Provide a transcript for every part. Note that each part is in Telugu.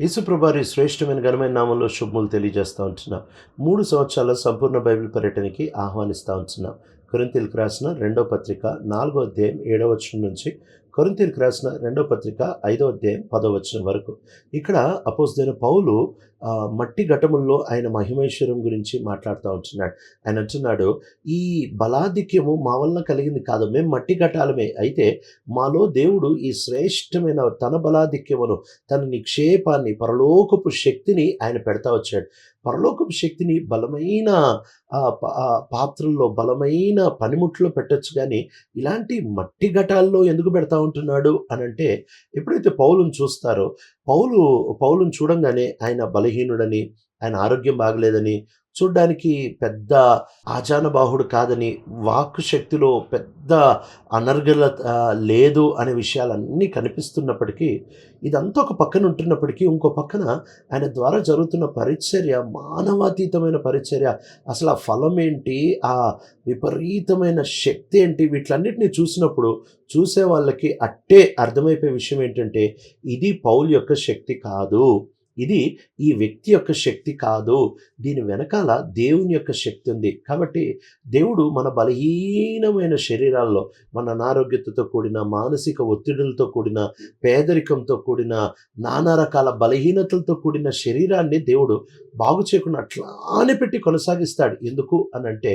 యేసుప్రభారి శ్రేష్టమైన ఘనమైన నామంలో శుభములు తెలియజేస్తూ ఉంటున్నాం. మూడు సంవత్సరాల సంపూర్ణ బైబిల్ పర్యటనకి ఆహ్వానిస్తూ ఉంటున్నాం. కొరింతలకు రాసిన రెండో పత్రిక నాలుగో అధ్యాయం ఏడవ వచనం నుంచి కొరింతీలకు రాసిన రెండో పత్రిక ఐదో అధ్యాయం పదో వచనం వరకు. ఇక్కడ అపోజిదైన పౌలు ఆ, మట్టి ఘటముల్లో ఆయన మహిమేశ్వరం గురించి మాట్లాడుతూ ఉంటున్నాడు. ఆయన అంటున్నాడు ఈ బలాధిక్యము మా వల్ల కలిగింది కాదు. మేము మట్టి ఘటాలమే. అయితే మాలో దేవుడు ఈ శ్రేష్టమైన తన బలాధిక్యమును తన నిక్షేపాన్ని పరలోకపు శక్తిని ఆయన పెడతా వచ్చాడు. పరలోకపు శక్తిని బలమైన పాత్రల్లో బలమైన పనిముట్లో పెట్టొచ్చు కానీ ఇలాంటి మట్టి ఘటాల్లో ఎందుకు పెడతా ఉంటున్నాడు అని అంటే ఎప్పుడైతే పౌలును చూస్తారో పౌలు పౌలును చూడంగానే ఆయన బలహీనుడని ఆయన ఆరోగ్యం బాగలేదని చూడ్డానికి పెద్ద ఆచానబాహుడు కాదని వాక్కు శక్తిలో పెద్ద అనర్గల లేదు అనే విషయాలన్నీ కనిపిస్తున్నప్పటికీ ఇదంతా ఒక పక్కన ఉంటున్నప్పటికీ ఇంకో పక్కన ఆయన ద్వారా జరుగుతున్న పరిచర్య మానవాతీతమైన పరిచర్య అసలు ఆ ఫలం ఏంటి ఆ విపరీతమైన శక్తి ఏంటి వీటిలన్నిటిని చూసినప్పుడు చూసే వాళ్ళకి అట్టే అర్థమైపోయే విషయం ఏంటంటే ఇది పౌల్ యొక్క శక్తి కాదు. ఇది ఈ వ్యక్తి యొక్క శక్తి కాదు. దీని వెనకాల దేవుని యొక్క శక్తి ఉంది. కాబట్టి దేవుడు మన బలహీనమైన శరీరాల్లో మన అనారోగ్యతతో కూడిన మానసిక ఒత్తిడులతో కూడిన పేదరికంతో కూడిన నానా రకాల బలహీనతలతో కూడిన శరీరాన్ని దేవుడు బాగు చేయకుండా అట్లానే పెట్టి కొనసాగిస్తాడు. ఎందుకు అని అంటే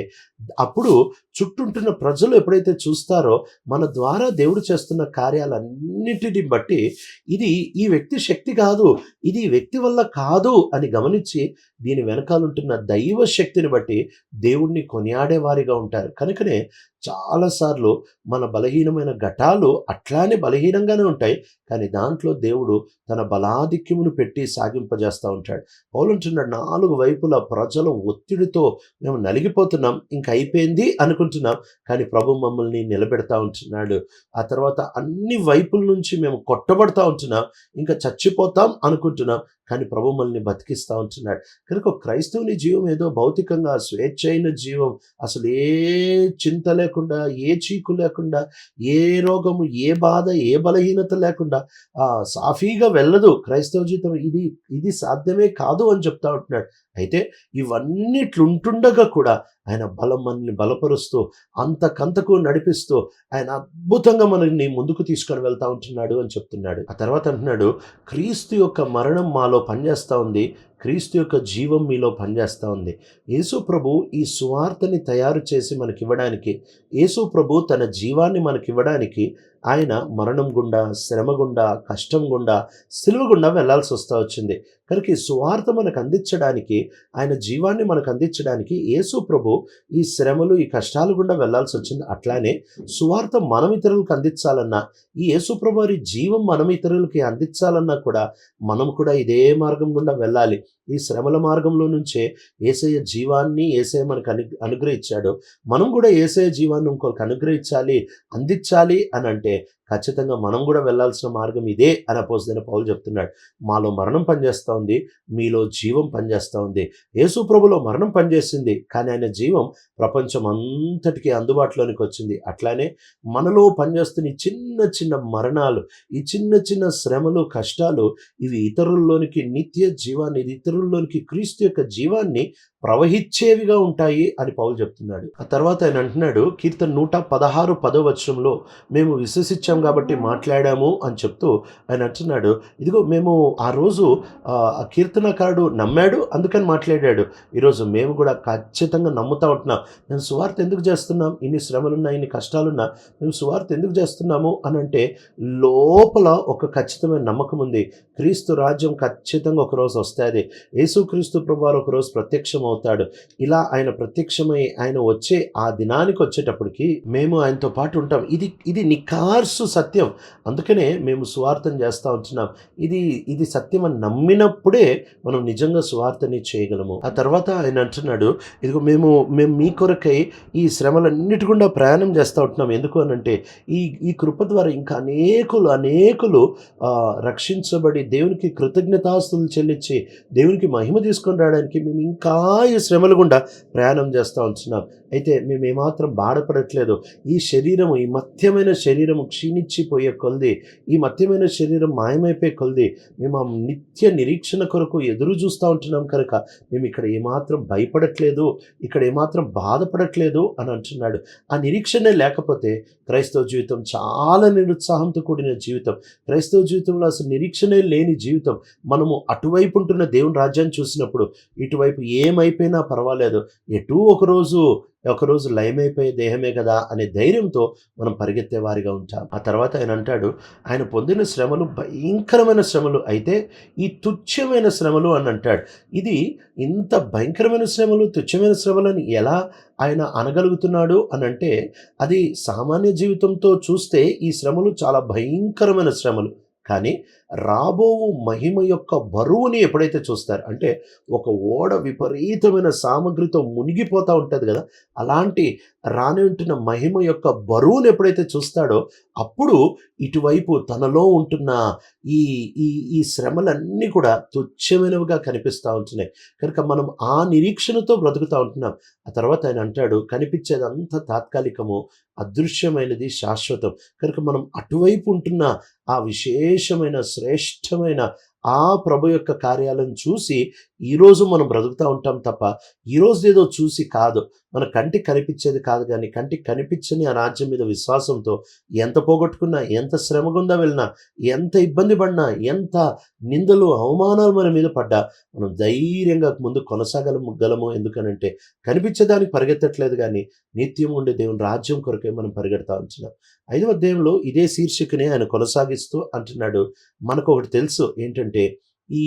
అప్పుడు చుట్టూంటున్న ప్రజలు ఎప్పుడైతే చూస్తారో మన ద్వారా దేవుడు చేస్తున్న కార్యాలన్నిటిని బట్టి ఇది ఈ వ్యక్తి శక్తి కాదు. ఇది వ్యక్తి శక్తి వల్ల కాదు అని గమనించి దీని వెనకాలంటున్న దైవ శక్తిని బట్టి దేవుణ్ణి కొనియాడేవారిగా ఉంటారు. కనుకనే చాలాసార్లు మన బలహీనమైన ఘటాలు అట్లానే బలహీనంగానే ఉంటాయి. కానీ దాంట్లో దేవుడు తన బలాధిక్యమును పెట్టి సాగింపజేస్తూ ఉంటాడు. పౌలంటున్నాడు నాలుగు వైపుల ప్రజల ఒత్తిడితో మేము నలిగిపోతున్నాం. ఇంక అయిపోయింది అనుకుంటున్నాం. కానీ ప్రభు మమ్మల్ని నిలబెడతా ఉంటున్నాడు. ఆ తర్వాత అన్ని వైపుల నుంచి మేము కొట్టబడతా ఉంటున్నాం. ఇంకా చచ్చిపోతాం అనుకుంటున్నాం. కానీ ప్రభు మనల్ని బతికిస్తూ ఉంటున్నాడు. కనుక క్రైస్తవుని జీవం ఏదో భౌతికంగా స్వేచ్ఛ అయిన జీవం. అసలు ఏ చింత లేకుండా ఏ చీకు లేకుండా ఏ రోగము ఏ బాధ ఏ బలహీనత లేకుండా ఆ, సాఫీగా వెళ్ళదు క్రైస్తవ జీవితం. ఇది ఇది సాధ్యమే కాదు అని చెప్తా ఉంటున్నాడు. అయితే ఇవన్నిట్లుంటుండగా కూడా ఆయన బలం మనల్ని బలపరుస్తూ అంతకంతకు నడిపిస్తూ ఆయన అద్భుతంగా మనల్ని ముందుకు తీసుకొని వెళ్తా ఉంటున్నాడు అని చెప్తున్నాడు. ఆ తర్వాత అంటున్నాడు క్రీస్తు యొక్క మరణం మాలో పనిచేస్తూ ఉంది. క్రీస్తు యొక్క జీవం మీలో పనిచేస్తూ ఉంది. యేసు ప్రభు ఈ సువార్తని తయారు చేసి మనకి ఇవ్వడానికి యేసు ప్రభు తన జీవాన్ని మనకి ఇవ్వడానికి ఆయన మరణం గుండా శ్రమ గుండా కష్టం గుండా సిలువ గుండా వెళ్ళాల్సి వస్తూ వచ్చింది. కనుక ఈ సువార్త మనకు అందించడానికి ఆయన జీవాన్ని మనకు అందించడానికి యేసు ప్రభు ఈ శ్రమలు ఈ కష్టాలు గుండా వెళ్ళాల్సి వచ్చింది. అట్లానే సువార్త మనం ఇతరులకు అందించాలన్నా ఈ యేసు ప్రభు వారి జీవం మనం ఇతరులకి అందించాలన్నా కూడా మనం కూడా ఇదే మార్గం గుండా వెళ్ళాలి. ఈ శ్రమల మార్గంలో నుంచే ఏసయ్య జీవాన్ని ఏసయ్య మనకు అను అనుగ్రహించాడు. మనం కూడా ఏసయ్య జీవాన్ని ఇంకొకరికి అనుగ్రహించాలి అందించాలి అని అంటే ఖచ్చితంగా మనం కూడా వెళ్ళాల్సిన మార్గం ఇదే అని అపోజిన పౌలు చెప్తున్నాడు. మాలో మరణం పనిచేస్తూ ఉంది మీలో జీవం పనిచేస్తూ ఉంది. యేసు ప్రభులో మరణం పనిచేసింది కానీ ఆయన జీవం ప్రపంచం అంతటికీ అందుబాటులోనికి వచ్చింది. అట్లానే మనలో పనిచేస్తున్న ఈ చిన్న చిన్న మరణాలు ఈ చిన్న చిన్న శ్రమలు కష్టాలు ఇవి ఇతరుల్లోనికి నిత్య జీవాన్ని ఇది ఇతరుల్లోనికి క్రీస్తు యొక్క జీవాన్ని ప్రవహించేవిగా ఉంటాయి అని పౌలు చెప్తున్నాడు. ఆ తర్వాత ఆయన అంటున్నాడు కీర్తన నూట పదహారు పదో వచనంలో మేము విశ్వసించాం కాబట్టి మాట్లాడాము అని చెప్తూ ఆయన అంటున్నాడు ఇదిగో మేము ఆ రోజు ఆ, కీర్తనకారుడు నమ్మాడు అందుకని మాట్లాడాడు. ఈరోజు మేము కూడా ఖచ్చితంగా నమ్ముతా ఉంటున్నాం. మేము సువార్త ఎందుకు చేస్తున్నాం? ఇన్ని శ్రమలున్నా ఇన్ని కష్టాలున్నా మేము సువార్త ఎందుకు చేస్తున్నాము అని అంటే లోపల ఒక ఖచ్చితమైన నమ్మకం ఉంది. క్రీస్తు రాజ్యం ఖచ్చితంగా ఒకరోజు వస్తుంది. యేసుక్రీస్తు ప్రభు ఒకరోజు ప్రత్యక్షం అవుతాడు. ఇలా ఆయన ప్రత్యక్షమై ఆయన వచ్చే ఆ దినానికి వచ్చేటప్పటికి మేము ఆయనతో పాటు ఉంటాం. ఇది ఇది నికార్సు సత్యం. అందుకనే మేము సువార్తన చేస్తూ ఉంటున్నాం. ఇది ఇది సత్యం అని నమ్మినప్పుడే మనం నిజంగా సువార్తని చేయగలము. ఆ తర్వాత ఆయన అంటున్నాడు ఇదిగో మేము మేము మీ కొరకై ఈ శ్రమలన్నిటి గుండా ప్రయాణం చేస్తూ ఉంటున్నాం. ఎందుకు అని అంటే ఈ ఈ కృప ద్వారా ఇంకా అనేకులు అనేకులు రక్షించబడి దేవునికి కృతజ్ఞతాస్తులు చెల్లించి దేవునికి మహిమ తీసుకొని రావడానికి మేము ఇంకా శ్రమల గుండా ప్రయాణం చేస్తూ ఉంటున్నాం. అయితే మేము ఏమాత్రం బాధపడట్లేదు. ఈ శరీరము ఈ మత్యమైన శరీరము క్షీణించిపోయే కొలది ఈ మత్యమైన శరీరం మాయమైపోయే కొలది మేము ఆ నిత్య నిరీక్షణ కొరకు ఎదురు చూస్తూ ఉంటున్నాం కనుక మేము ఇక్కడ ఏమాత్రం భయపడట్లేదు ఇక్కడ ఏమాత్రం బాధపడట్లేదు అని అంటున్నాడు. ఆ నిరీక్షణే లేకపోతే క్రైస్తవ జీవితం చాలా నిరుత్సాహంతో కూడిన జీవితం. క్రైస్తవ జీవితంలో అసలు నిరీక్షణే లేని జీవితం. మనము అటువైపు ఉంటున్న దేవుని రాజ్యాన్ని చూసినప్పుడు ఇటువైపు ఏమైపోయినా పర్వాలేదు. ఎటూ ఒకరోజు ఒకరోజు లయమైపోయే దేహమే కదా అనే ధైర్యంతో మనం పరిగెత్తే వారిగా ఉంటాం. ఆ తర్వాత ఆయన అంటాడు ఆయన పొందిన శ్రమలు భయంకరమైన శ్రమలు అయితే ఈ తుచ్చమైన శ్రమలు అని అంటాడు. ఇది ఇంత భయంకరమైన శ్రమలు తుచ్చమైన అని ఎలా ఆయన అనగలుగుతున్నాడు అని అంటే అది సామాన్య జీవితంతో చూస్తే ఈ శ్రమలు చాలా భయంకరమైన శ్రమలు. కానీ రాబోవు మహిమ యొక్క బరువుని ఎప్పుడైతే చూస్తారు అంటే ఒక ఓడ విపరీతమైన సామగ్రితో మునిగిపోతూ ఉంటుంది కదా అలాంటి రాని ఉంటున్న మహిమ యొక్క బరువును ఎప్పుడైతే చూస్తాడో అప్పుడు ఇటువైపు తనలో ఉంటున్న ఈ ఈ ఈ శ్రమలన్నీ కూడా తుచ్చమైనవిగా కనిపిస్తూ ఉంటున్నాయి. కనుక మనం ఆ నిరీక్షణతో బ్రతుకుతూ ఉంటున్నాం. ఆ తర్వాత ఆయన అంటాడు కనిపించేదంతా తాత్కాలికము అదృశ్యమైనది శాశ్వతం. కనుక మనం అటువైపు ఉంటున్న ఆ విశేషమైన శ్రేష్టమైన ఆ ప్రభు యొక్క కార్యాలను చూసి ఈరోజు మనం బ్రతుకుతూ ఉంటాం తప్ప ఈరోజు ఏదో చూసి కాదు. మన కంటికి కనిపించేది కాదు కానీ కంటికి కనిపించని ఆ రాజ్యం మీద విశ్వాసంతో ఎంత పోగొట్టుకున్నా ఎంత శ్రమ గుండా వెళ్ళినా ఎంత ఇబ్బంది పడినా ఎంత నిందలు అవమానాలు మన మీద పడ్డా మనం ధైర్యంగా ముందు కొనసాగలము గలము. ఎందుకనంటే కనిపించేదానికి పరిగెత్తట్లేదు కానీ నిత్యం ఉండే దేవుని రాజ్యం కొరకే మనం పరిగెడతా ఉంటున్నాం. ఐదవ అధ్యాయంలో ఇదే శీర్షికని ఆయన కొనసాగిస్తూ అంటున్నాడు. మనకు ఒకటి తెలుసు ఏంటంటే ఈ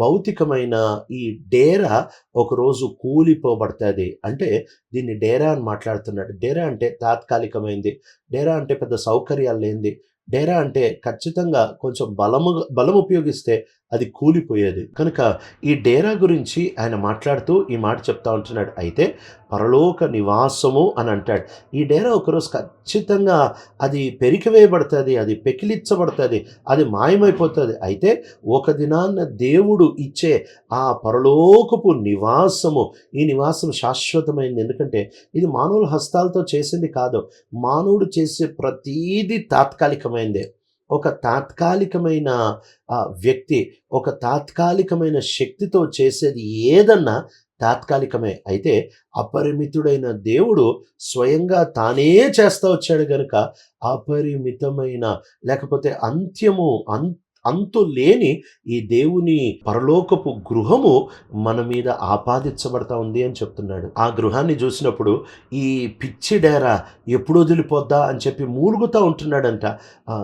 భౌతికమైన ఈ డేరా ఒకరోజు కూలిపోబడుతుంది. అంటే దీన్ని డేరా అని మాట్లాడుతున్నాడు డేరా అంటే తాత్కాలికమైంది. డేరా అంటే పెద్ద సౌకర్యాలు లేనిది. డేరా అంటే ఖచ్చితంగా కొంచెం బలము బలం ఉపయోగిస్తే అది కూలిపోయేది. కనుక ఈ డేరా గురించి ఆయన మాట్లాడుతూ ఈ మాట చెప్తా ఉంటున్నాడు. అయితే పరలోక నివాసము అని అంటాడు. ఈ డేరా ఒకరోజు ఖచ్చితంగా అది పెరికివేయబడుతుంది అది పెకిలిచ్చబడుతుంది అది మాయమైపోతుంది. అయితే ఒక దినాన్న దేవుడు ఇచ్చే ఆ పరలోకపు నివాసము ఈ నివాసం శాశ్వతమైంది. ఎందుకంటే ఇది మానవుల హస్తాలతో చేసింది కాదు మానవుడు చేసే ప్రతీది తాత్కాలికమైందే. ఒక తాత్కాలికమైన ఆ, వ్యక్తి ఒక తాత్కాలికమైన శక్తితో చేసేది ఏదన్నా తాత్కాలికమే. అయితే అపరిమితుడైన దేవుడు స్వయంగా తానే చేస్తా వచ్చాడు గనుక అపరిమితమైన లేకపోతే అంత్యము అం అంతు లేని ఈ దేవుని పరలోకపు గృహము మన మీద ఆపాదించబడతా ఉంది అని చెప్తున్నాడు. ఆ గృహాన్ని చూసినప్పుడు ఈ పిచ్చి డేరా ఎప్పుడు వదిలిపోద్దా అని చెప్పి మూలుగుతూ ఉంటున్నాడంట.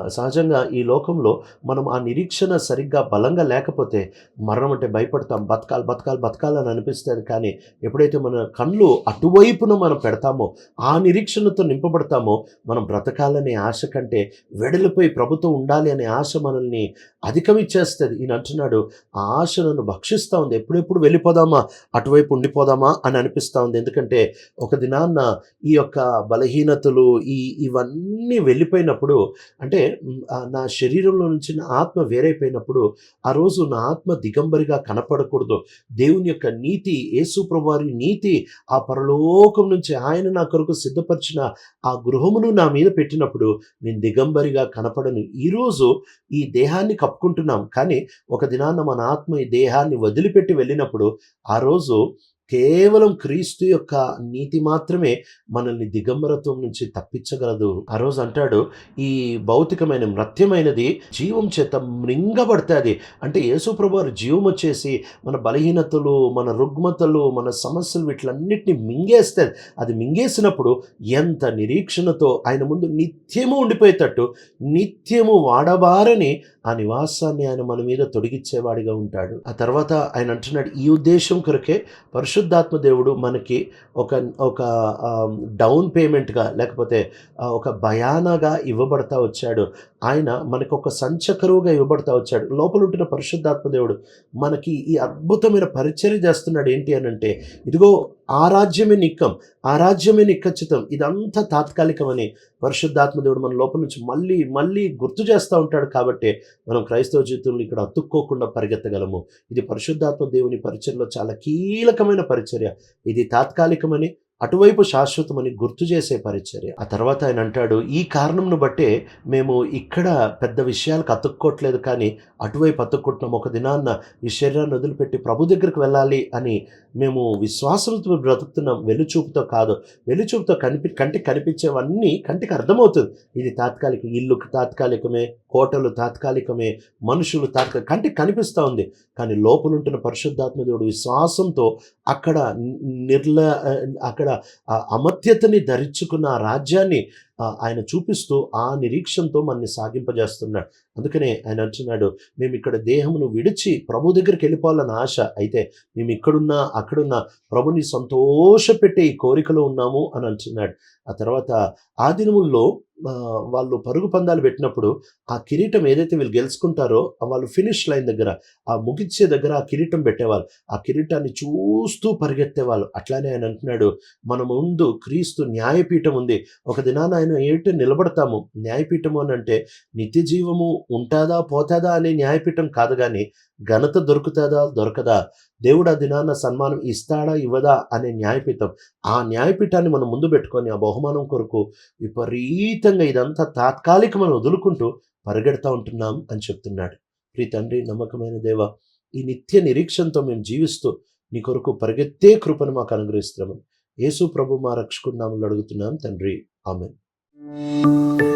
సహజంగా ఈ లోకంలో మనం ఆ నిరీక్షణ సరిగ్గా బలంగా లేకపోతే మరణం అంటే భయపడతాం. బతకాలి బతకాలి బతకాలని అనిపిస్తుంది. కానీ ఎప్పుడైతే మన కళ్ళు అటువైపున మనం పెడతామో ఆ నిరీక్షణతో నింపబడతామో మనం బ్రతకాలనే ఆశ కంటే వెడలిపోయి ప్రభుత్వం ఉండాలి అనే ఆశ మనల్ని అధికమిచ్చేస్తుంది ఈయన అంటున్నాడు ఆ ఆశ నన్ను భక్షిస్తూ ఉంది. ఎప్పుడెప్పుడు వెళ్ళిపోదామా? అటువైపు ఉండిపోదామా? అని అనిపిస్తూ ఉంది. ఎందుకంటే ఒక దినాన్న ఈ యొక్క బలహీనతలు ఈ ఇవన్నీ వెళ్ళిపోయినప్పుడు అంటే నా శరీరంలో నుంచి నా ఆత్మ వేరైపోయినప్పుడు ఆ రోజు నా ఆత్మ దిగంబరిగా కనపడకూడదు. దేవుని యొక్క నీతి యేసుప్రభువారి నీతి ఆ పరలోకం నుంచి ఆయన నా కొరకు సిద్ధపరిచిన ఆ గృహమును నా మీద పెట్టినప్పుడు నేను దిగంబరిగా కనపడను. ఈరోజు ఈ దేహాన్ని కప్పుకుంటున్నాం. కానీ ఒక దినాన మన ఆత్మ ఈ దేహాన్ని వదిలిపెట్టి వెళ్ళినప్పుడు ఆ రోజు కేవలం క్రీస్తు యొక్క నీతి మాత్రమే మనల్ని దిగంబరత్వం నుంచి తప్పించగలదు. ఆ రోజు అంటాడు ఈ భౌతికమైన మృత్యమైనది జీవం చేత మృంగబడుతుంది. అంటే యేసుప్రభు వారు జీవం వచ్చేసి మన బలహీనతలు మన రుగ్మతలు మన సమస్యలు వీటిలన్నిటిని మింగేస్తుంది. అది మింగేసినప్పుడు ఎంత నిరీక్షణతో ఆయన ముందు నిత్యము ఉండిపోయేటట్టు నిత్యము వాడబారని ఆ నివాసాన్ని ఆయన మన మీద తొడిగిచ్చేవాడిగా ఉంటాడు. ఆ తర్వాత ఆయన అంటున్నాడు ఈ ఉద్దేశం కొరకే పరిశుద్ధాత్మ దేవుడు మనకి ఒక ఒక డౌన్ పేమెంట్గా లేకపోతే ఒక భయానగా ఇవ్వబడతా వచ్చాడు. ఆయన మనకు ఒక సంచకరువుగా ఇవ్వబడతా వచ్చాడు. లోపల ఉంటున్న పరిశుద్ధాత్మ దేవుడు మనకి ఈ అద్భుతమైన పరిచయం చేస్తున్నాడు ఏంటి అని అంటే ఇదిగో ఆ రాజ్యమే నిక్కం ఆ రాజ్యమే నిక్కచ్చితం. ఇదంతా తాత్కాలికమని పరిశుద్ధాత్మ దేవుడు మన లోపల నుంచి మళ్ళీ మళ్ళీ గుర్తు చేస్తూ ఉంటాడు కాబట్టి మనం క్రైస్తవ జీవితంలో ఇక్కడ అతుక్కోకుండా పరిగెత్తగలము. ఇది పరిశుద్ధాత్మ దేవుని పరిచర్యలో చాలా కీలకమైన పరిచర్య. ఇది తాత్కాలికమని అటువైపు శాశ్వతమని గుర్తు చేసే పరిచర్య. ఆ తర్వాత ఆయన అంటాడు ఈ కారణంను బట్టే మేము ఇక్కడ పెద్ద విషయాలకు అతుక్కోవట్లేదు కానీ అటువైపు అతుక్కుంటున్నాం. ఒక దినాన్న ఈ శరీరాన్ని వదిలిపెట్టి ప్రభు దగ్గరికి వెళ్ళాలి అని మేము విశ్వాసంతో బ్రతుకుతున్నాం. వెలుచూపుతో కాదు వెలుచూపుతో కనిపి కంటికి కనిపించేవన్నీ కంటికి అర్థమవుతుంది. ఇది తాత్కాలిక ఇల్లు తాత్కాలికమే. కోటలు తాత్కాలికమే మనుషులు తాత్కాలిక కంటికి కనిపిస్తూ ఉంది. కానీ లోపలుంటున్న పరిశుద్ధాత్మ దేవుడు విశ్వాసంతో అక్కడ నిర్ల అక్కడ అమత్యతని అమర్త్యతని ధరించుకున్న ఆ రాజ్యాన్ని ఆయన చూపిస్తూ ఆ నిరీక్షణతో మనని సాగింపజేస్తున్నాడు. అందుకనే ఆయన అంటున్నాడు మేము ఇక్కడ దేహమును విడిచి ప్రభు దగ్గరికి వెళ్ళిపోవాలని ఆశ. అయితే మేము ఇక్కడున్నా అక్కడున్నా ప్రభుని సంతోషపెట్టే ఈ కోరికలో ఉన్నాము అని అంటున్నాడు. ఆ తర్వాత ఆ దినముల్లో వాళ్ళు పరుగు పందాలు పెట్టినప్పుడు ఆ కిరీటం ఏదైతే వీళ్ళు గెలుచుకుంటారో వాళ్ళు ఫినిష్ లైన్ దగ్గర ఆ ముగిచ్చే దగ్గర ఆ కిరీటం పెట్టేవాళ్ళు. ఆ కిరీటాన్ని చూస్తూ పరిగెత్తేవాళ్ళు. అట్లానే ఆయన అంటున్నాడు మన ముందు క్రీస్తు న్యాయపీఠం ఉంది. ఒక దినాన ఆయన ఏంటో నిలబడతాము? న్యాయపీఠము అని అంటే నిత్య జీవము ఉంటుందా పోతాదా అనే న్యాయపీఠం కాదు కానీ ఘనత దొరుకుతుందా దొరకదా? దేవుడు ఆ దినాన సన్మానం ఇస్తాడా ఇవ్వదా అనే న్యాయపీఠం. ఆ న్యాయపీఠాన్ని మనం ముందు పెట్టుకొని ఆ బహుమానం కొరకు విపరీతంగా ఇదంతా తాత్కాలికమని వదులుకుంటూ పరిగెడతా ఉంటున్నాం అని చెప్తున్నాడు. ప్రీ తండ్రి నమ్మకమైన దేవ ఈ నిత్య నిరీక్షణతో మేము జీవిస్తూ నీ కొరకు పరిగెత్తే కృపను మాకు అనుగ్రహిస్తున్నాము. యేసు ప్రభు మా రక్షకుడు అడుగుతున్నాం తండ్రి. Música